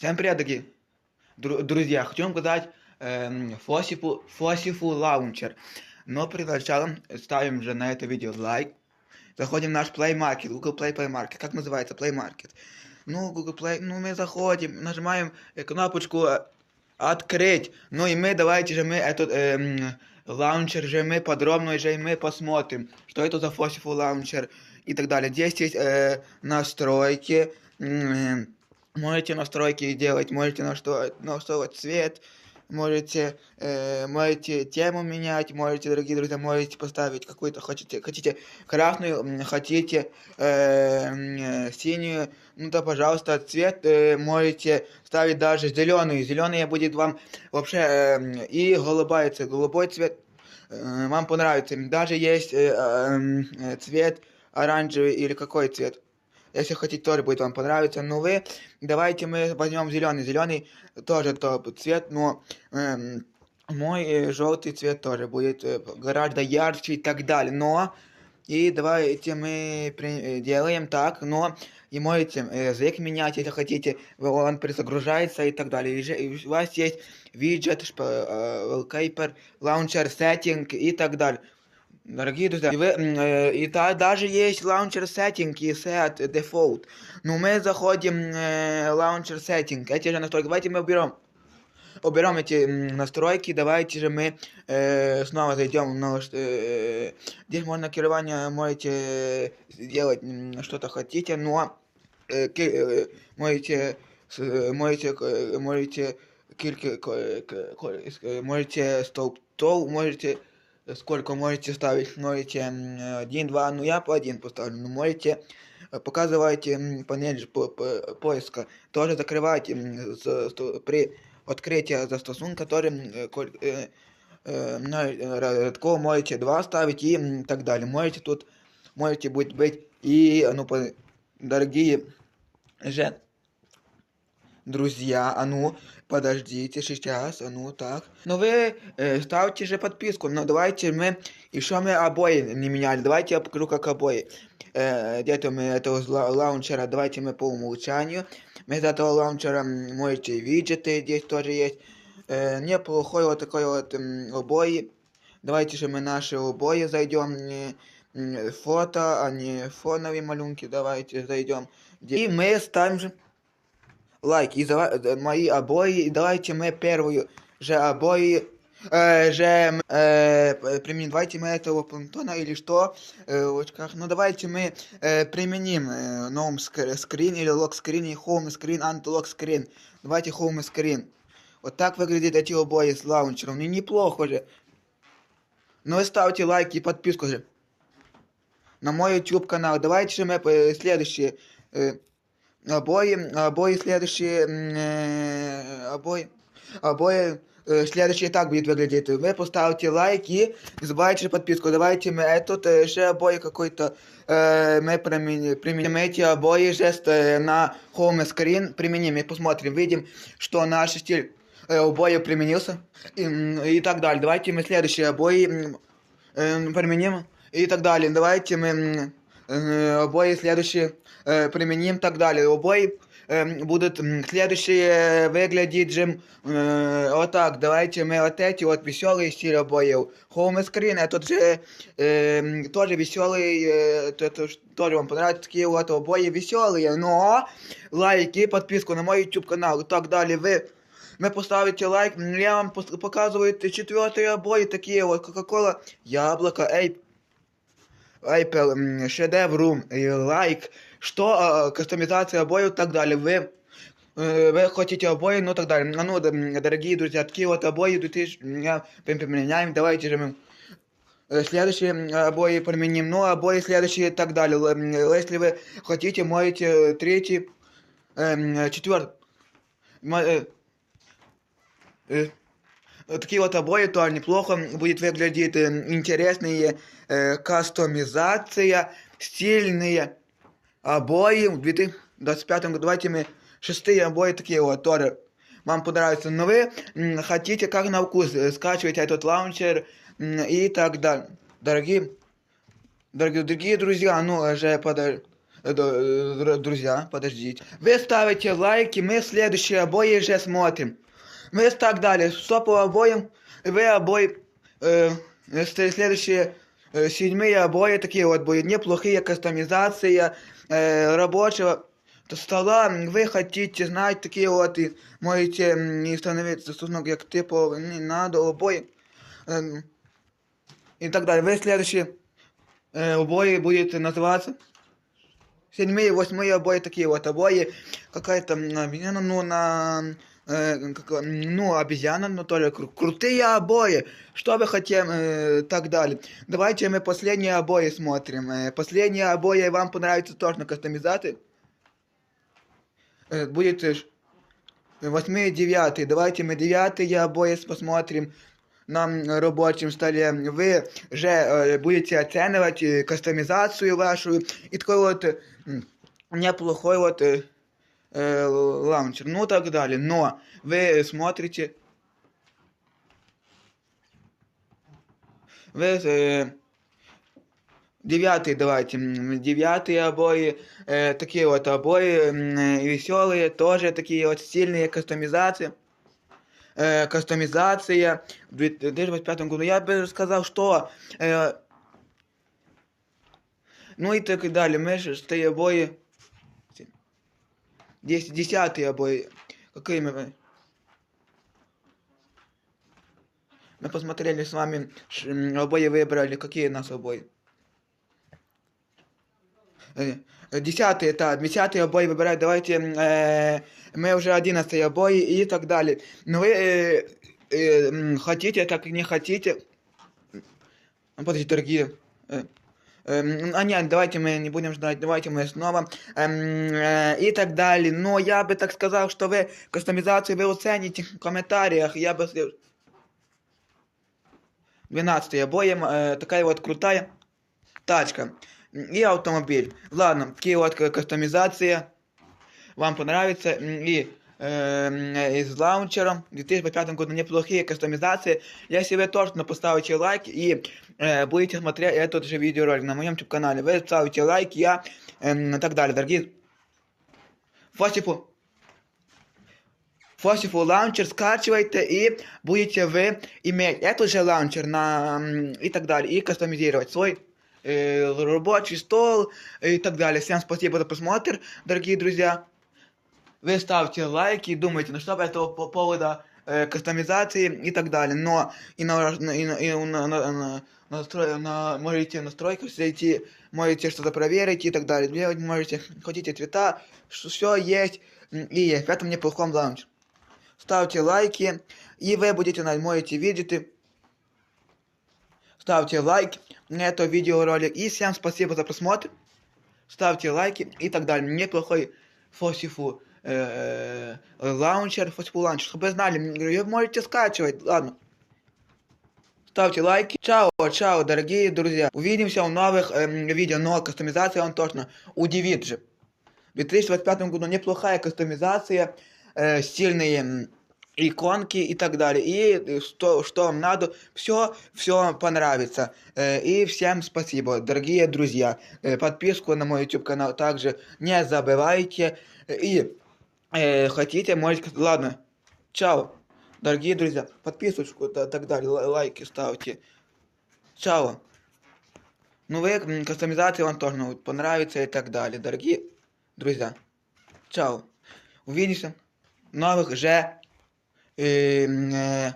Всем привет, дорогие дру- друзья! Хочу вам показать эм, Фосифу, Фосифу лаунчер. Но перед началом ставим же на это видео лайк. Заходим в наш Play Market, Google Play Play Market. Как называется Play Market? Ну, Google Play, ну мы заходим, нажимаем э, кнопочку э, открыть. Ну и мы, давайте же мы этот эм, лаунчер же мы подробно же мы посмотрим, что это за Фосифу лаунчер и так далее. Здесь есть э, настройки. м, Можете настройки делать, можете настроить, настроить цвет, можете, э, можете тему менять, можете, дорогие друзья, можете поставить какую-то, хотите, хотите красную, хотите э, синюю, ну то, пожалуйста, цвет э, можете ставить даже зеленый, зеленый будет вам вообще, э, и цвет, голубой цвет э, вам понравится, даже есть э, э, цвет оранжевый или какой цвет, если хотите, тоже будет вам понравиться. Но вы, давайте мы возьмем зеленый. Зеленый тоже топ цвет, но эм, мой э, желтый цвет тоже будет э, гораздо ярче и так далее. Но и давайте мы при- э, делаем так, но и можете э, язык менять, если хотите, он перезагружается и так далее. И у вас есть виджет, шп- э, wallpaper, launcher, setting и так далее. Дорогие друзья, и, вы, э, и та, даже есть launcher setting и set default. Но мы заходим э, launcher. Эти же настройки. Давайте мы уберем. Уберем эти настройки. Давайте же мы э, снова зайдем наш- э, здесь можно керование можете сделать что-то хотите, но э, э, можете можете можете э, можете столбцов можете сколько можете ставить, можете м, один, два, ну я по один поставлю, но можете э, показывайте панель по, по- поиска, тоже закрывайте при открытии застосунка, который э, э, рядков можете два ставить и так далее. Можете тут, можете быть, быть и, ну, дорогие же друзья, а ну, подождите сейчас, а ну, так. Ну, вы э, ставьте же подписку, но давайте мы, еще мы обои не меняли, давайте я покажу, как обои. Э, где-то мы этого с ла- лаунчера, давайте мы по умолчанию. Мы из этого лаунчера м, можете виджеты, здесь тоже есть. Э, неплохой вот такой вот м, обои. Давайте же мы наши обои зайдем. не, м, фото, а не фоновые малюнки. Давайте зайдем. И мы ставим же лайк. И за, э, мои обои. И давайте мы первую же обои э, же э, применим. Давайте мы этого планктона или что э, в очках. Ну давайте мы э, применим э, ск- скрин или лог скрин и home скрин, антилог скрин. Давайте home скрин. Вот так выглядят эти обои с лаунчером. Ну неплохо же. Ну и ставьте лайки и подписку же. На мой YouTube канал. Давайте же мы э, следующие э, обои, обои следующие, м, э, обои, обои э, следующие так будет выглядеть. Вы поставите лайк и не забывайте подписку. Давайте мы этот э, же обои какой-то э, мы применим, применим эти обои жест на home screen применим и посмотрим, видим, что наш стиль э, обои применился и, и так далее. Давайте мы следующие обои э, применим и так далее. Давайте мы обои следующие э, применим и так далее. Обои э, будут м, следующие выглядеть же э, вот так. Давайте мы вот эти вот веселые стиль обоев. Home screen этот же э, тоже веселый, э, то- это ж тоже вам понравится такие вот обои веселые, но лайки, подписку на мой YouTube канал и так далее. Вы вы поставите лайк, я вам пос- показываю четвертые обои, такие вот Coca-Cola, яблоко, эй, Apple, м, шедеврум, и лайк, что э, кастомизация обоев и так далее. Вы, э, вы хотите обои, ну так далее. А ну, дорогие друзья, такие вот обои 2000, я применяем, давайте же мы э, следующие обои применим, ну, обои следующие и так далее. Если вы хотите, можете э, третий, четвертый, э, э, такие вот обои тоже неплохо будет выглядеть, э, интересные, э, кастомизация, стильные обои в 2025 году. Давайте мы шестые обои такие вот тоже вам понравятся. Но вы хотите как на вкус, э, скачивайте этот лаунчер и так далее. Дорогие, дорогие, дорогие друзья, ну, же подожди. э, друзья, подождите. Вы ставите лайки, мы следующие обои уже смотрим. Мы так далее, что по обоям, вы обои, э, э, следующие э, седьмые обои такие вот будут, неплохие кастомизация э, рабочего стола. Вы хотите знать такие вот и можете и становиться стосунок як типу не надо обои. Эм, и так далее. Вы следующие э, обои будете называться седьмые, восьмые обои такие вот обои. Какая-то обезьяна, ну, на... э, как, ну, обезьяна, но тоже кру- крутые обои. Что вы хотим, э, так далее. Давайте мы последние обои смотрим. Э, последние обои вам понравятся тоже на кастомизации. Э, будет э, ш- восьмые, девятые. Давайте мы девятые обои посмотрим на м, рабочем столе. Вы же э, будете оценивать э, кастомизацию вашу и такой вот э, неплохой вот э, э, лаунчер, ну так далее. Но вы смотрите, вы э, девятый давайте, девятые обои, э, такие вот обои веселые, тоже такие вот стильные кастомизации. Э, кастомизация в 2025 году. Я бы сказал, что э, ну и так далее. Мы же обои. Десять, десятые обои. Какие мы? Посмотрели с вами, обои выбрали. Какие нас обои? Э, э, Десятые, да, десятые обои выбирать. Давайте э, мы уже одиннадцатые обои и так далее. Но вы э, э, хотите, так и не хотите. Подождите, дорогие. Э, эм, А нет, давайте мы не будем ждать, давайте мы снова эм, э, и так далее. Но я бы так сказал, что вы кастомизацию вы оцените в комментариях. Я бы... с- 12 обоим, э, такая вот крутая тачка и автомобиль. Ладно, такие вот ка- кастомизация вам понравится. И э, с лаунчером в 2005 году неплохие кастомизации. Если вы точно поставите лайк и э, будете смотреть этот же видеоролик на моем YouTube-канале, вы ставите лайк, я э, и так далее. Дорогие, Фосифу, Фосифу лаунчер скачивайте и будете вы иметь этот же лаунчер на и так далее, и кастомизировать свой рабочий стол и так далее. Всем спасибо за просмотр, дорогие друзья. Вы ставьте лайки, думайте, ну что по этого по повода э, кастомизации и так далее. Но и на, на- и на, и на, на, на, настрой- на- можете в настройках зайти, можете что-то проверить и так далее. Делать можете, хотите цвета, все есть и есть в этом неплохом лаунче. Ставьте лайки, и вы будете знать, можете видеть. Ставьте лайк на это видеоролик. И всем спасибо за просмотр. Ставьте лайки и так далее. Неплохой фосифу лаунчер, фосифу лаунчер. Чтобы знали, вы можете скачивать. Ладно. Ставьте лайки. Чао, чао, дорогие друзья. Увидимся в новых эм, видео. Но кастомизация он точно удивит же. В 2025 году неплохая кастомизация, э, стильные м, иконки и так далее. И э, что, что вам надо, все, все понравится. Э, и всем спасибо, дорогие друзья. Э, подписку на мой YouTube канал также не забывайте. И э, хотите, можете... Ладно, чао, дорогие друзья. Подписочку и так далее, лай- лайки ставьте. Чао. Ну, вы, м, кастомизация вам тоже ну, понравится и так далее, дорогие друзья. Чао. Увидимся в новых же э, э,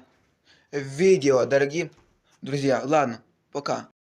видео, дорогие друзья. Ладно, пока.